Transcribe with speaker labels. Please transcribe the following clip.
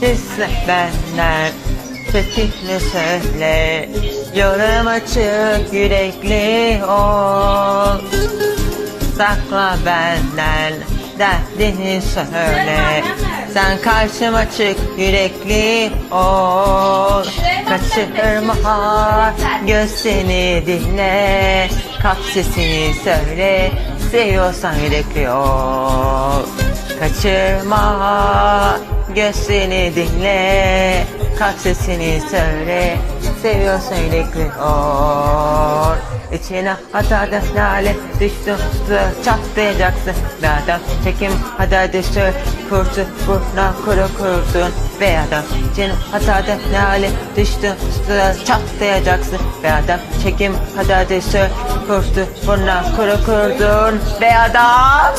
Speaker 1: Gizle benden Fikrini söyle. Yorum açık yürekli ol. Sakla benden Derdini söyle. Sen karşıma çık yürekli ol. Kaçırma göz seni dinle. Kalk sesini söyle Seviyorsan yürekli ol. Kaçırma göz dinle Kalk sesini söyle. Seviyorsan yürekli ol. İçine atadı lale düştü çatlayacaksın. Nereden çekim hadi sür kurtu burna kuru kurdun. Ve adam içine atadı lale düştü çatlayacaksın. Ve adam çekim hadi sür kurtu burna kuru kurdun. Ve adam